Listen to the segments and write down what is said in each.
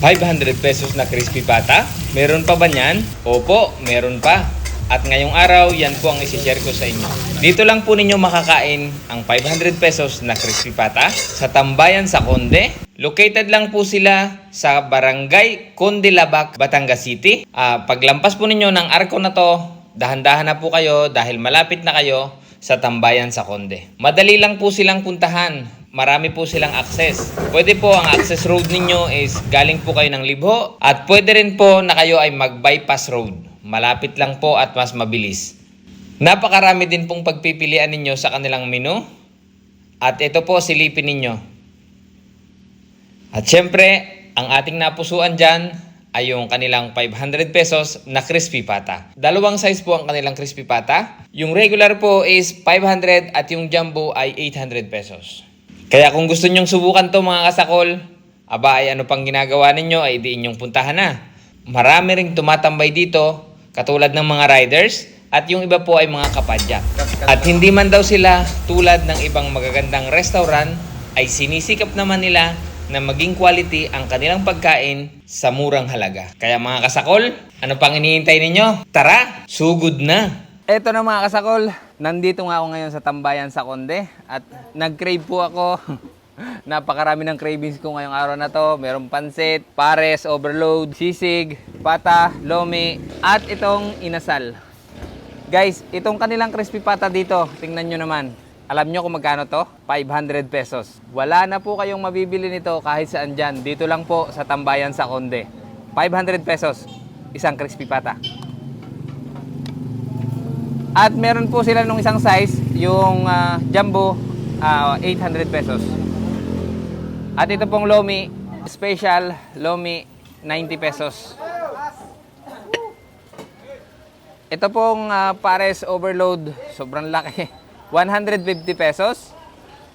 500 pesos na crispy pata? Meron pa ba niyan? Opo, meron pa. At ngayong araw, yan po ang isi-share ko sa inyo. Dito lang po ninyo makakain ang 500 pesos na crispy pata sa Tambayan sa Conde. Located lang po sila sa Barangay Condilabac, Batangas City. Ah, paglampas po ninyo ng arko na to, dahan-dahan na po kayo dahil malapit na kayo sa Tambayan sa Conde. Madali lang po silang puntahan. Marami po silang access. Pwede po ang access road ninyo is galing po kayo ng Libho at pwede rin po na kayo ay mag-bypass road. Malapit lang po at mas mabilis. Napakarami din pong pagpipilian ninyo sa kanilang menu. At ito po silipin ninyo. At syempre, ang ating napusuan dyan ay yung kanilang 500 pesos na crispy pata. Dalawang size po ang kanilang crispy pata. Yung regular po is 500 at yung jumbo ay 800 pesos. Kaya kung gusto nyong subukan to mga kasakol, aba ay ano pang ginagawa ninyo ay di inyong puntahan na. Marami ring tumatambay dito, katulad ng mga riders, at yung iba po ay mga kapadya. At hindi man daw sila tulad ng ibang magagandang restaurant, ay sinisikap naman nila na maging quality ang kanilang pagkain sa murang halaga. Kaya mga kasakol, ano pang hinihintay ninyo? Tara, sugod na! Eto na mga kasakol, nandito nga ako ngayon sa Tambayan sa Conde at nag-crave po ako. Napakarami ng cravings ko ngayong araw na to. Merong pansit, pares, overload, sisig, pata, lomi, at itong inasal. Guys, itong kanilang crispy pata dito, tingnan nyo naman. Alam nyo kung magkano to? 500 pesos. Wala na po kayong mabibili nito kahit saan dyan. Dito lang po sa Tambayan sa Conde. 500 pesos, isang crispy pata. At meron po sila nung isang size, yung ah, jumbo, ah, 800 pesos. At ito pong lomi, special lomi, 90 pesos. Ito pong ah, pares overload, sobrang laki. 150 pesos.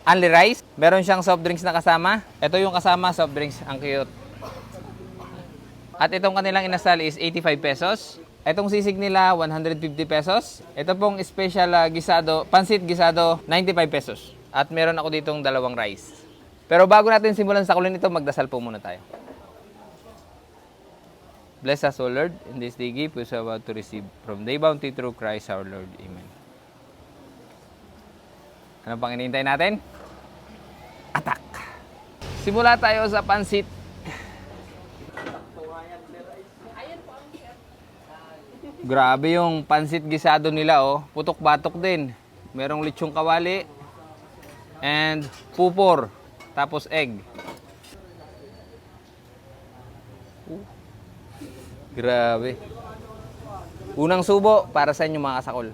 Only rice. Meron siyang soft drinks na kasama. Ito yung kasama soft drinks, ang cute. At itong kanilang inasal is 85 pesos. Itong sisig nila, 150 pesos. Ito pong special ah, gisado, pansit gisado, 95 pesos. At meron ako ditong dalawang rice. Pero bago natin simulan sa kulin ito, magdasal po muna tayo. Bless us, O Lord, in this day gift we are to receive from thy bounty through Christ our Lord. Amen. Ano pang inihintay natin? Atak! Simula tayo sa pansit. Grabe yung pansit gisado nila oh. Putok-batok din. Merong lechong kawali and pupor tapos egg. Uh, Grabe. Unang subo para sa inyo mga kasakol.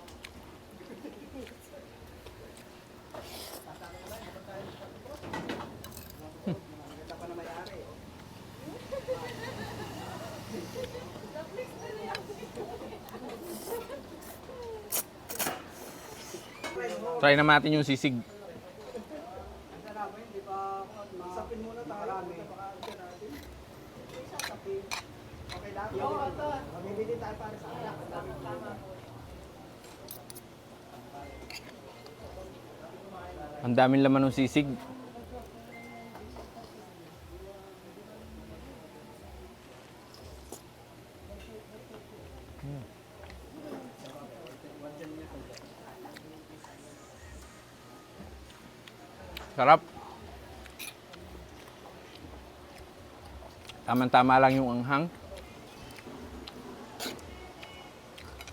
Try naman natin yung sisig. Ang daming laman ng sisig. Sarap. Tama-tama lang yung anghang.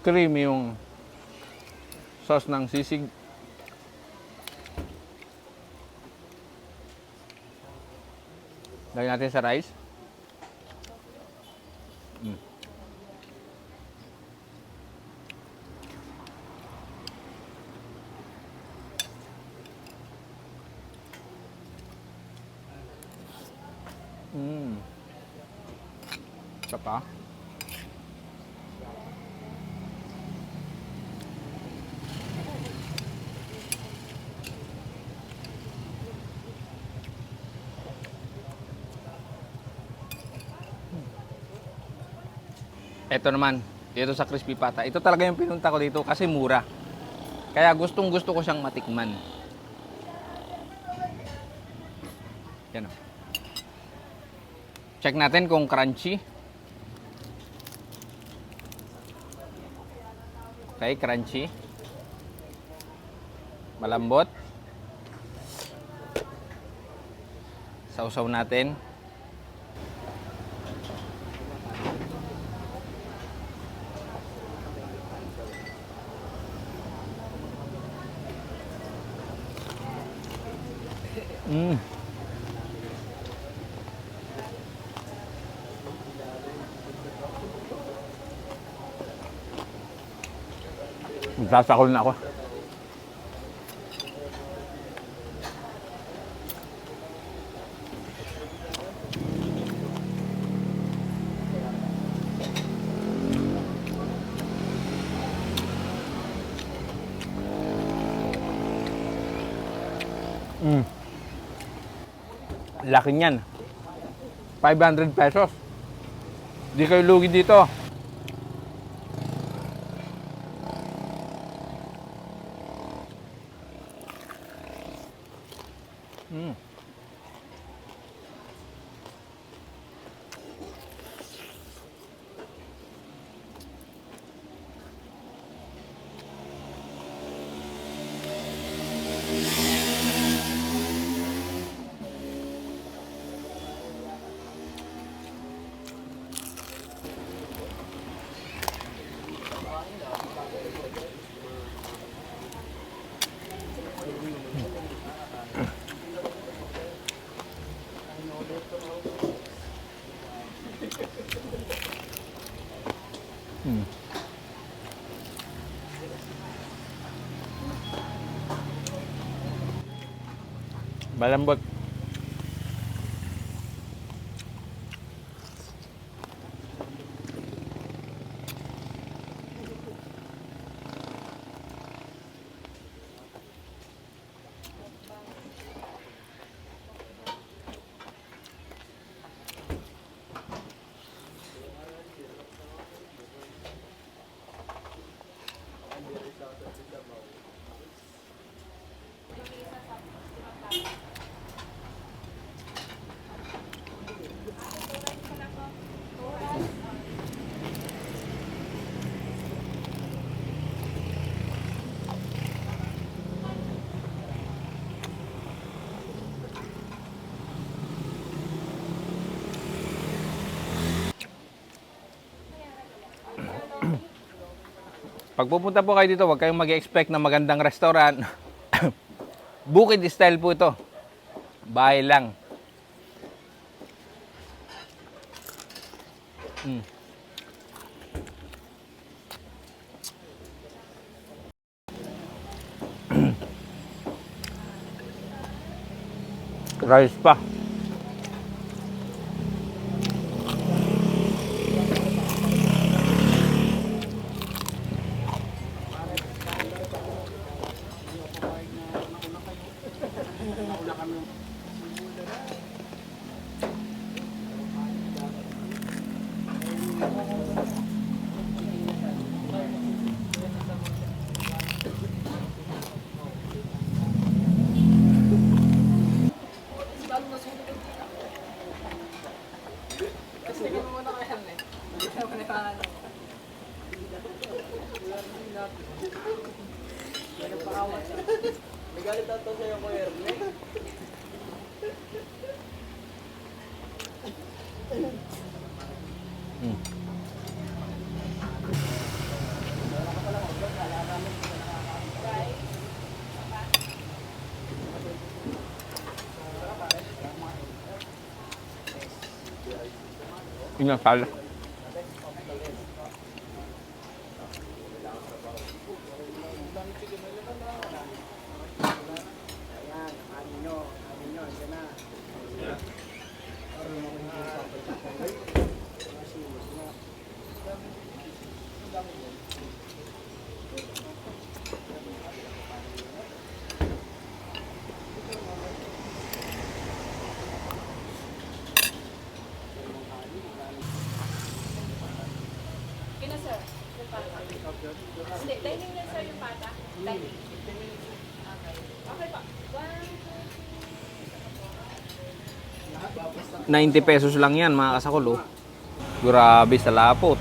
Creamy yung sauce ng sisig. Lagyan natin sa rice. Ito naman, dito sa Crispy Pata. Ito talaga yung pinunta ko dito kasi mura. Kaya gustong gusto ko siyang matikman. Yan o. Check natin kung crunchy. Okay, crunchy. Malambot. Sausaw natin. Mm. Magsasakol na ako. Mm. Laki niyan. 500 pesos. Di kayo lugi dito. Mm. Malambot. Pag pupunta po kayo dito, huwag kayong mag-expect na magandang restaurant. Bukid style po ito. Bahay lang. Mm. Rice pa. Mm. Hmm. Inasal. Sir. Yung pata. Dining na, sir, yung pata. Dining. Okay. Okay pa. One, two, 90 pesos lang yan, mga kasakol, oh. Grabe sa lapot.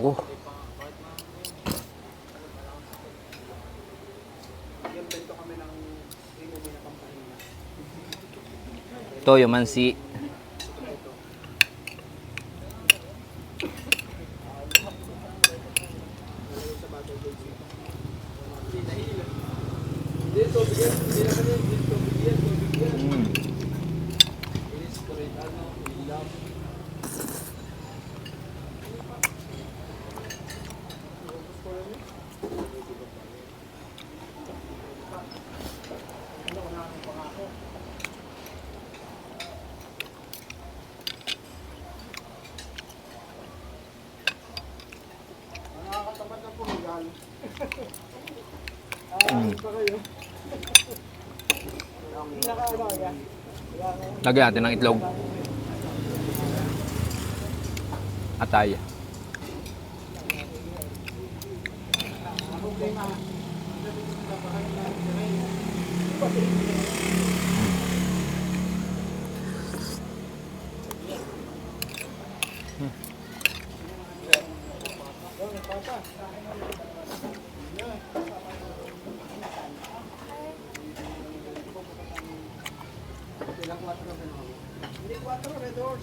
Oh. Toyo mansi. Lagyan natin ng itlog. Atay. Hmm. Hmm. Cuatro redors.